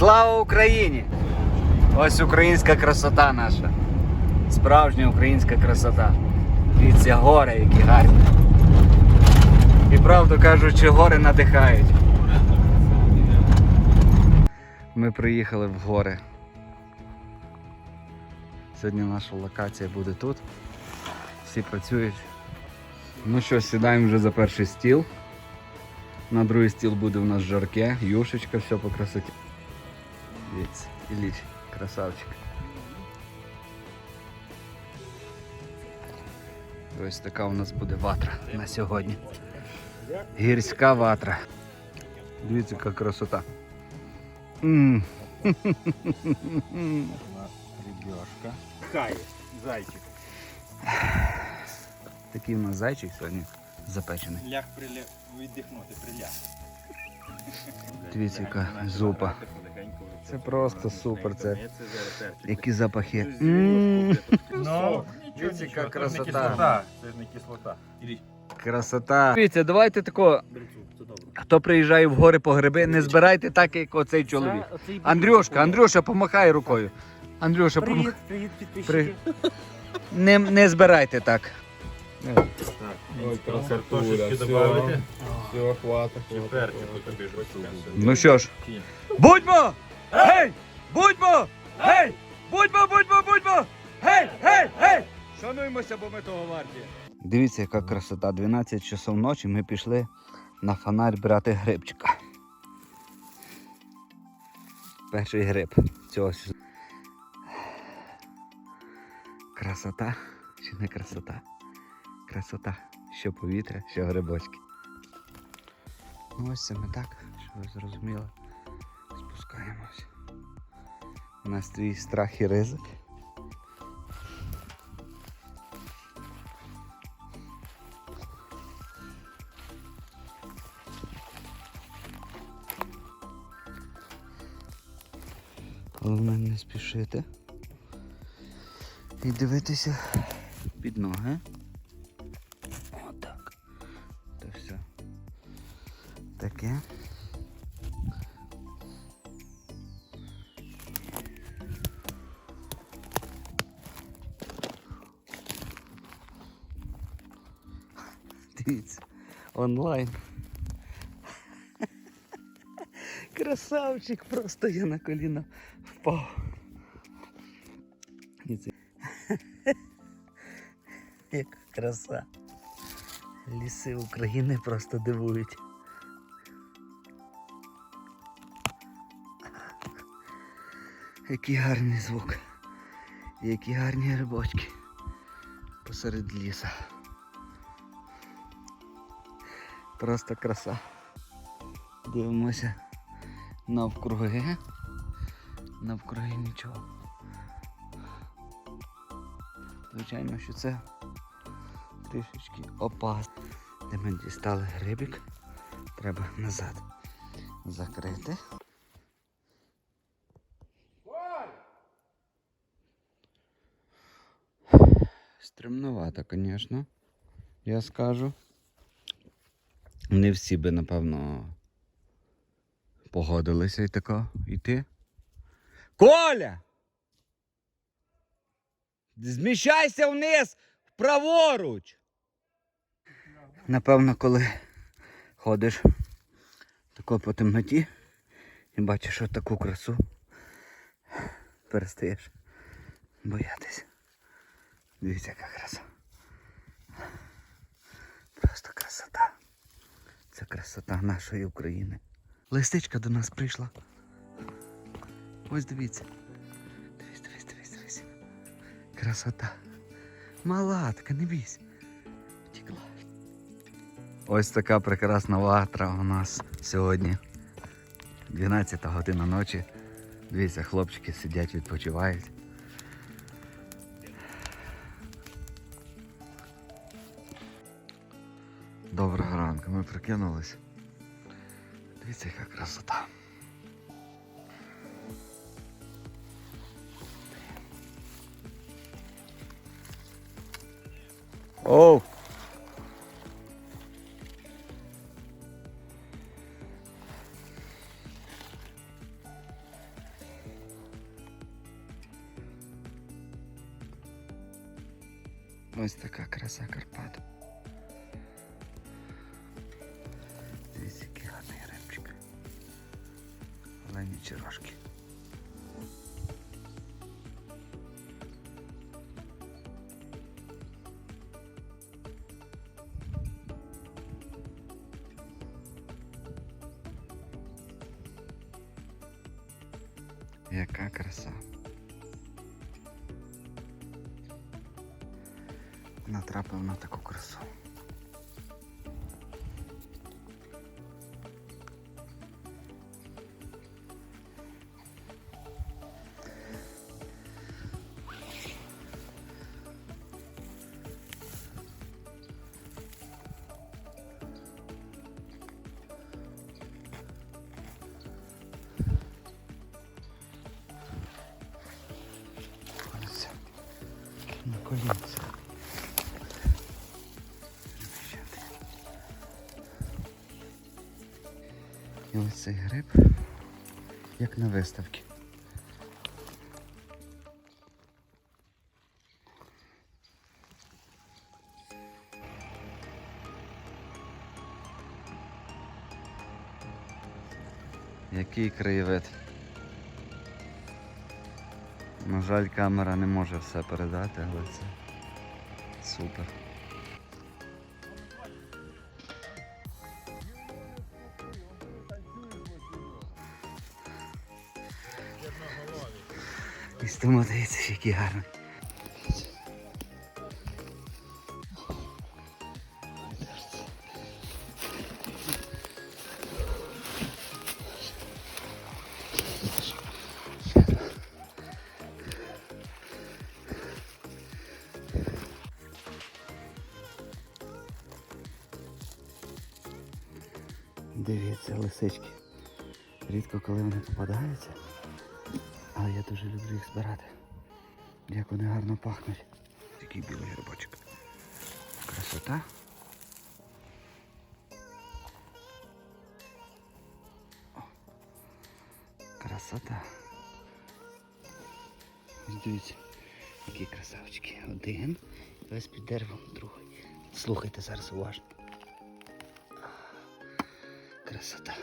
Слава Україні! Ось українська красота наша. Справжня українська красота. Дивіться, гори, які гарні. І правду кажучи, гори надихають. Ми приїхали в гори. Сьогодні наша локація буде тут. Всі працюють. Ну що, сідаємо вже за перший стіл. На другий стіл буде у нас жарке, юшечка, все по красоті. Дивіться, Ілліч, красавчик. Ось така у нас буде ватра на сьогодні. Гірська ватра. Дивіться, яка красота. М. Ребешка. Хай, зайчик. Такий у нас зайчик сьогодні запечений. Ляг приляг, віддихнути, приляг. Дивіться, яка зупа. Це просто супер, це які запахи. Ну, Дивіться, яка красота. Це ж не кислота. Красота. Дивіться, давайте тако. Хто приїжджає в гори по гриби, не збирайте так, як оцей чоловік. Андрюшка, Андрюша, помахай рукою. Андрюша, Привіт, помахай. привіт, підписчики. Не, не збирайте так. Картошечки добавити. Все, хватить. Чи перчику тобі ж ось Ну що ж, будьмо! Гей! Будьмо! Гей! Будьмо, будьмо, будьмо! Гей! Гей! Гей! Шануймося, бо ми того варті. Дивіться, яка красота. 12 часов ночі ми пішли на фонарь брати грибчика. Перший гриб цього сезону. Красота чи не красота? Красота. Що повітря, що грибочки. Ну ось це ми так, щоб ви зрозуміли. Спускаємось. У нас твій страх і ризик. Головне не спішити. І дивитися під ноги. Таке. Дивіться, онлайн. Красавчик, просто я на коліна впав. Яка краса. Ліси України просто дивують. Який гарний звук. Які гарні грибочки посеред ліса. Просто краса. Дивимося навкруги. Навкруги нічого. Звичайно, що це трішечки опасно. Де ми дістали грибик, треба назад закрити. Стремновато, звісно, я скажу. Не всі би, напевно, погодилися і тако йти. Коля! Зміщайся вниз праворуч. Напевно, коли ходиш тако по темноті і бачиш таку красу, перестаєш боятися. Дивіться, яка краса. Просто красота. Це красота нашої України. Листичка до нас прийшла. Ось дивіться. Дивись, дивись, дивись, дивись. Красота. Малатка, не бійся. Втекла. Ось така прекрасна ватра у нас сьогодні. 12 година ночі. Дивіться, хлопчики сидять, відпочивають. прокинулись. Видите как красота. Оу! Ось такая краса Карпат. Олені черошки. Яка краса. Натрапив на таку красу. На. І ось цей гриб, як на виставці. Який краєвид. На жаль, камера не може все передати, але це супер. І дивіться, який гарний. Дивіться, лисички. Рідко коли вони попадаються. Але я дуже люблю їх збирати. Як вони гарно пахнуть. Такий білий грибочок. Красота. О. Красота. Ось Дивіться, які красавчики. Один. Весь під деревом, другий. Слухайте зараз уважно. Красота.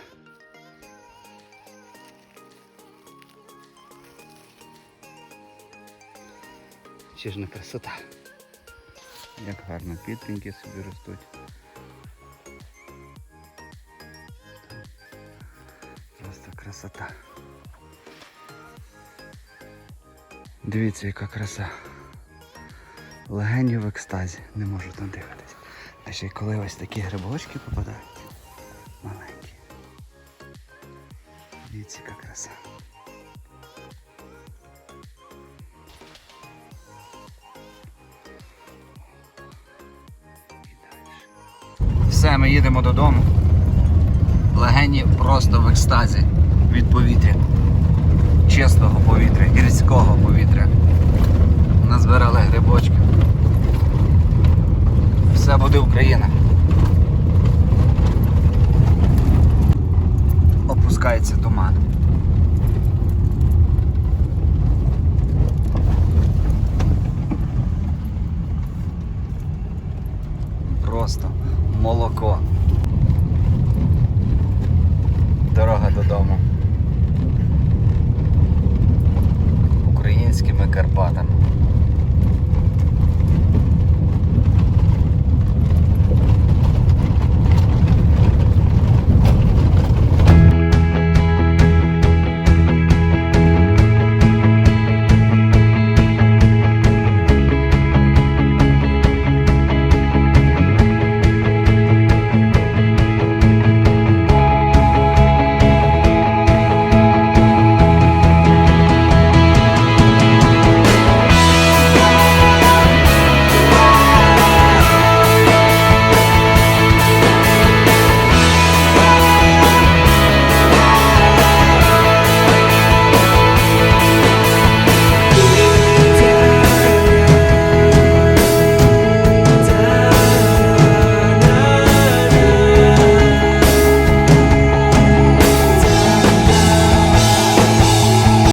Ще ж не красота. Як гарно підтринки собі ростуть. Просто красота. Дивіться, яка краса. Легені в екстазі, не можу надихатись. А ще й коли ось такі грибочки попадають. Дивіться, яка краса. Все, ми їдемо додому. Легені просто в екстазі від повітря. Чистого повітря, гірського повітря. Назбирали грибочки. Все буде Україна. Опускається туман.